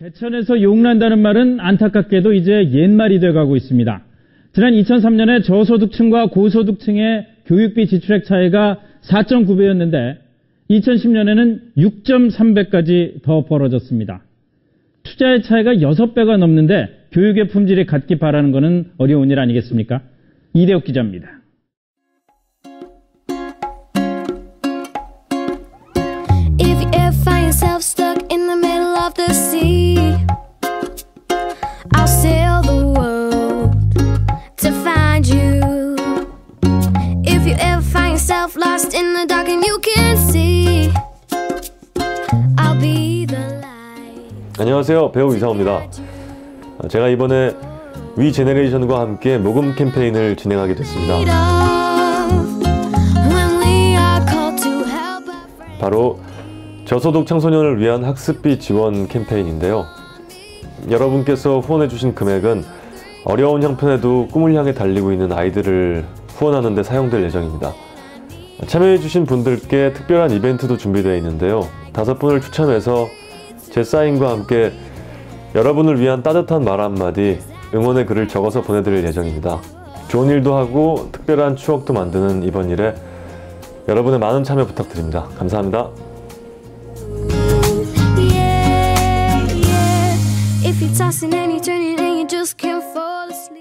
개천에서 용난다는 말은 안타깝게도 이제 옛말이 돼가고 있습니다. 지난 2003년에 저소득층과 고소득층의 교육비 지출액 차이가 4.9배였는데 2010년에는 6.3배까지 더 벌어졌습니다. 투자의 차이가 6배가 넘는데 교육의 품질이 같기 바라는 것은 어려운 일 아니겠습니까? 이대욱 기자입니다. Yourself lost in the dark and you can't see, I'll be the light. 안녕하세요. 배우 이상호입니다. 제가 이번에 위 제네레이션과 함께 모금 캠페인을 진행하게 됐습니다. 바로 저소득 청소년을 위한 학습비 지원 캠페인인데요. 여러분께서 후원해 주신 금액은 어려운 형편에도 꿈을 향해 달리고 있는 아이들을 후원하는 데 사용될 예정입니다. 참여해주신 분들께 특별한 이벤트도 준비되어 있는데요. 다섯 분을 추첨해서 제 사인과 함께 여러분을 위한 따뜻한 말 한마디, 응원의 글을 적어서 보내드릴 예정입니다. 좋은 일도 하고 특별한 추억도 만드는 이번 일에 여러분의 많은 참여 부탁드립니다. 감사합니다. Yeah, yeah.